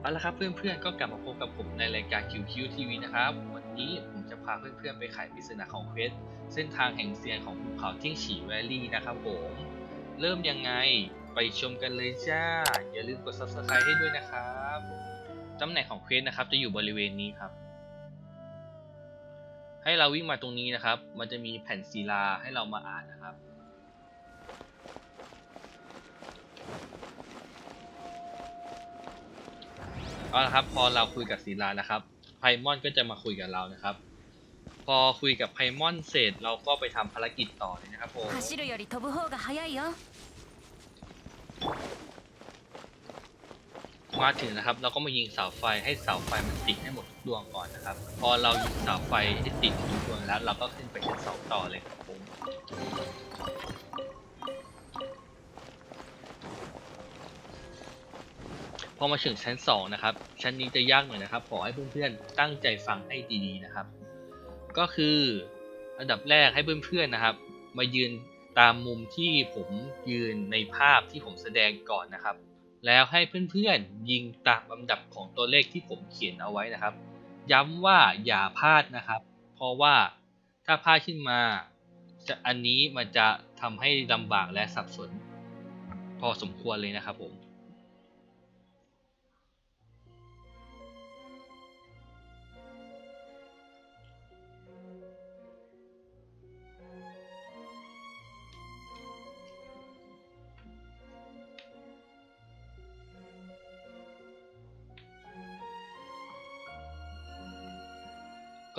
เอาละครับเพื่อนๆก็กลับมาพบกับผมในรายการ QQ TV นะครับ วันนี้ผมจะพาเพื่อนๆไปไขปริศนาของเควสเส้นทางแห่งเซียนของภูเขาทิ้งฉีแวลลี่นะครับผมเริ่มยังไงไปชมกันเลยจ้า อย่าลืมกด subscribe ให้ด้วยนะครับตำแหน่งของเควสนะครับจะอยู่บริเวณนี้ครับ ให้เราวิ่งมาตรงนี้นะครับ มันจะมีแผ่นศิลาให้เรามาอ่านนะครับ เอาละครับพอเราคุยกับศิลานะครับไพมอนก็จะมาคุยกับเรานะครับ พอคุยกับไพมอนเสร็จเราก็ไปทำภารกิจต่อเลยนะครับผม 走るより飛ぶ方が早いよ มาถึงนะครับ เราก็มายิงเสาไฟให้เสาไฟมันติดให้หมดทุกดวงก่อนนะครับ พอเรายิงเสาไฟให้ติดทุกดวงแล้ว เราก็ขึ้นไปชั้นสองต่อเลยครับผม พอมาถึงชั้นสองนะครับ ชั้นนี้จะยากหน่อยนะครับ ขอให้เพื่อนๆตั้งใจฟังให้ดีๆนะครับ ก็คืออันดับแรกให้เพื่อนๆนะครับ มายืนตามมุมที่ผมยืนในภาพที่ผมแสดงก่อนนะครับ แล้วให้เพื่อนๆยิงตามลำดับของตัวเลขที่ผมเขียนเอาไว้นะครับ ย้ำว่าอย่าพลาดนะครับ เพราะว่าถ้าพลาดขึ้นมาจะอันนี้มันจะทำให้ลำบากและสับสน พอสมควรเลยนะครับผม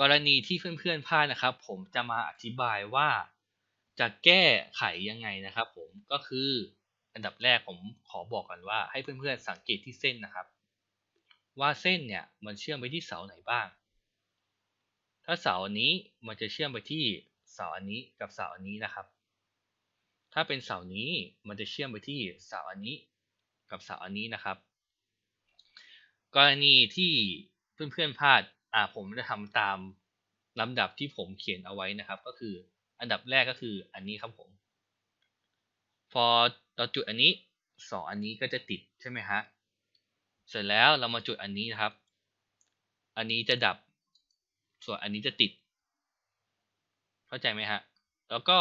กรณีที่เพื่อนๆพลาดนะครับ ผมจะมาอธิบายว่าจะแก้ไขยังไงนะครับ ผมก็คืออันดับแรกผมขอบอกกันว่าให้เพื่อนๆสังเกตที่เส้นนะครับ ว่าเส้นเนี่ยมันเชื่อมไปที่เสาไหนบ้าง ถ้าเสาอันนี้มันจะเชื่อมไปที่เสาอันนี้กับเสาอันนี้นะครับ ถ้าเป็นเสานี้มันจะเชื่อมไปที่เสาอันนี้กับเสาอันนี้นะครับ กรณีที่เพื่อนๆพลาด อ่าผมจะทำตามลำดับที่ผมเขียนเอาไว้นะครับ ก็คืออันดับแรกก็คืออันนี้ครับผม พอเราจุดอันนี้สองอันนี้ก็จะติดใช่ไหมฮะเสร็จแล้วเรามาจุดอันนี้นะครับ อันนี้จะดับ ส่วนอันนี้จะติด เข้าใจไหมฮะ แล้วก็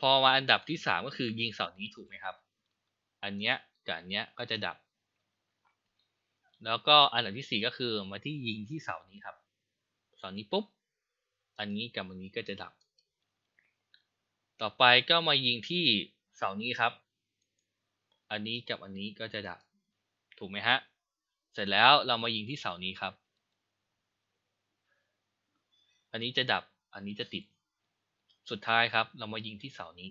พอมาอันดับที่สามก็คือยิงเสานี้ถูกไหมครับ อันเนี้ยกับอันเนี้ยก็จะดับ แล้วก็อันดับที่สี่ก็คือมาที่ยิงที่เสานี้ครับ เสานี้ปุ๊บ อันนี้กับอันนี้ก็จะดับ ต่อไปก็มายิงที่เสานี้ครับ อันนี้กับอันนี้ก็จะดับ ถูกไหมฮะ เสร็จแล้วเรามายิงที่เสานี้ครับ อันนี้จะดับ อันนี้จะติด สุดท้ายครับ เรามายิงที่เสานี้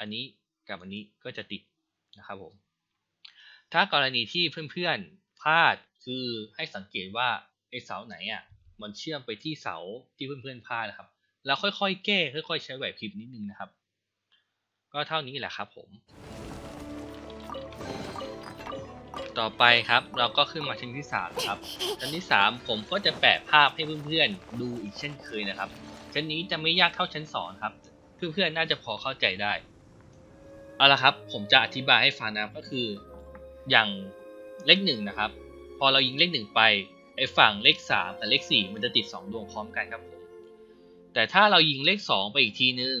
อันนี้กับอันนี้ก็จะติดนะครับผม ถ้ากรณีที่เพื่อนๆพลาดคือให้สังเกตว่าไอ้เสาไหนอะมันเชื่อมไปที่เสาที่เพื่อนๆพลาดนะครับ แล้วค่อยๆ แก้ ค่อย ๆ ใช้ไหวพริบนิดนึงนะครับ ก็เท่านี้แหละครับผม ต่อไปครับเราก็ขึ้นมาชั้นที่สามครับชั้นที่สามผมก็จะแปะภาพให้เพื่อนๆดูอีกเช่นเคยนะครับชั้นนี้จะไม่ยากเท่าชั้นสองครับเพื่อนๆน่าจะพอเข้าใจได้เอาละครับ ผมจะอธิบายให้ฟังนะครับก็คือ อย่างเลขหนึ่งนะครับ พอเรายิงเลขหนึ่งไปไอ้ฝั่งเลขสามกับเลขสี่มันจะติดสองดวงพร้อมกันครับผมแต่ถ้าเรายิงเลขสองไปอีกทีนึง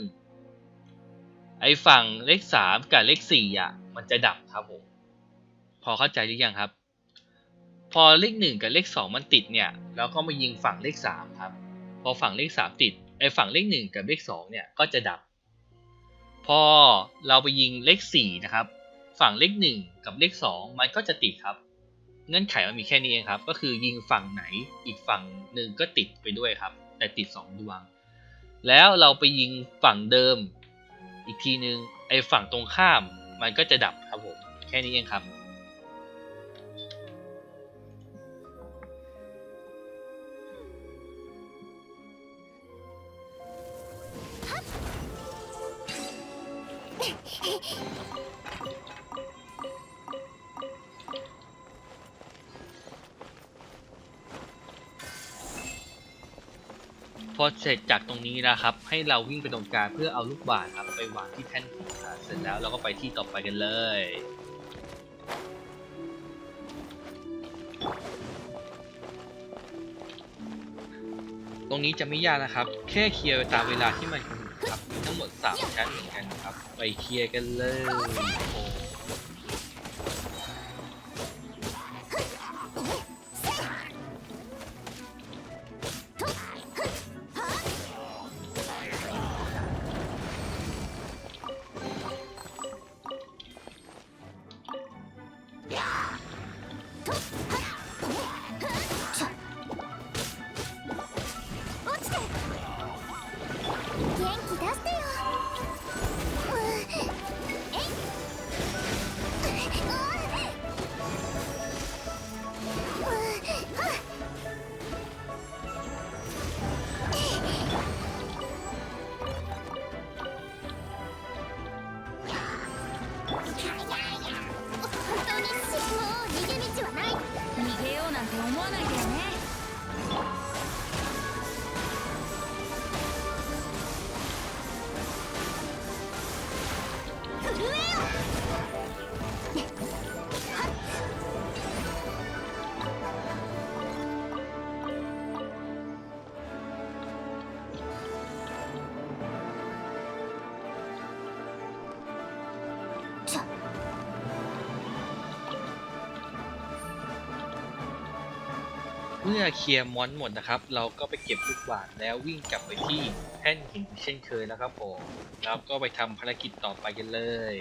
ไอ้ฝั่งเลขสามกับเลขสี่อะมันจะดับครับผมพอเข้าใจหรือยังครับ พอเลขหนึ่งกับเลขสองมันติดเนี่ยเราก็มายิงฝั่งเลขสามครับ พอฝั่งเลขสามติดไอ้ฝั่งเลขหนึ่งกับเลขสองเนี่ยก็จะดับ พอเราไปยิงเลขสี่นะครับ ฝั่งเลขหนึ่งกับเลขสองมันก็จะติดครับ เงื่อนไขมันมีแค่นี้เองครับ ก็คือยิงฝั่งไหนอีกฝั่งหนึ่งก็ติดไปด้วยครับ แต่ติดสองดวง แล้วเราไปยิงฝั่งเดิมอีกทีนึงไอ้ฝั่งตรงข้ามมันก็จะดับครับผมแค่นี้เองครับ อเสร็จจากตรงนี้นะครับ ให้เราวิ่งไปตรงกลางเพื่อเอาลูกบาศครับไปวางที่แท่นหินเสร็จแล้วเราก็ไปที่ต่อไปกันเลยตรงนี้จะไม่ยากนะครับ แค่เคลียร์ตามเวลาที่มันกำหนดครับทั้งหมด 3 ชั้นเหมือนกันครับ ไปเคลียร์กันเลยโอ้ โ one again. เมื่อเคลียร์มอนหมดนะครับ เราก็ไปเก็บลูกบาศแล้ววิ่งกลับไปที่แท่นหินเช่นเคยแล้วครับผมแล้วก็ไปทำภารกิจต่อไปกันเลย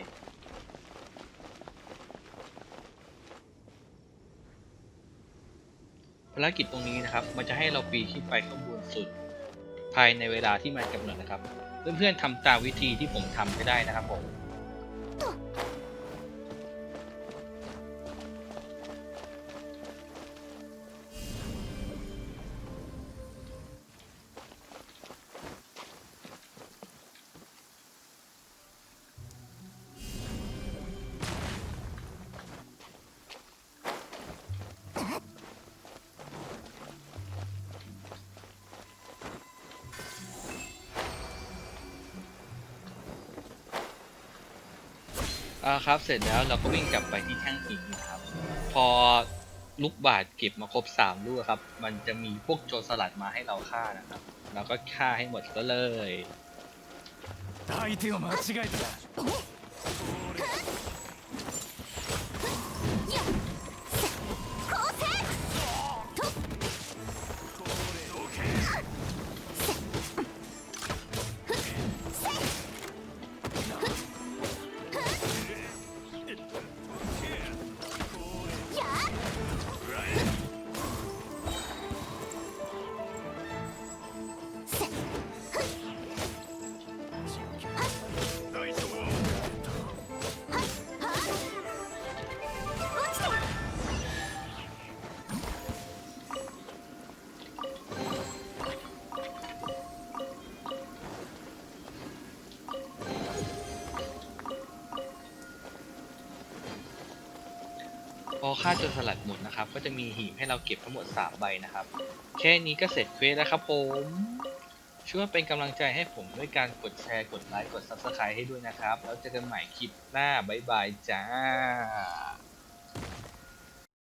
ภารกิจตรงนี้นะครับ มันจะให้เราปีนขึ้นไปข้างบนสุด ภายในเวลาที่มันกำหนดนะครับ เพื่อนๆทำตามวิธีที่ผมทำก็ได้นะครับผม อ่าครับเสร็จแล้วเราก็วิ่งกลับไปที่แท่งหินนะครับ พอลูกบาศก์เก็บมาครบสามลูกครับ มันจะมีพวกโจรสลัดมาให้เราฆ่านะครับ เราก็ฆ่าให้หมดซะเลย 相手を間違えた อฆ่าจนสลัดหมดนะครับ ก็จะมีหีบให้เราเก็บทั้งหมด 3 ใบนะครับ แค่นี้ก็เสร็จเควสแล้วครับผมช่วยเป็นกำลังใจให้ผมด้วยการกดแชร์ กดไลค์ กด Subscribe ให้ด้วยนะครับ แล้วเจอกันใหม่คลิปหน้า บ๊ายบายจ้า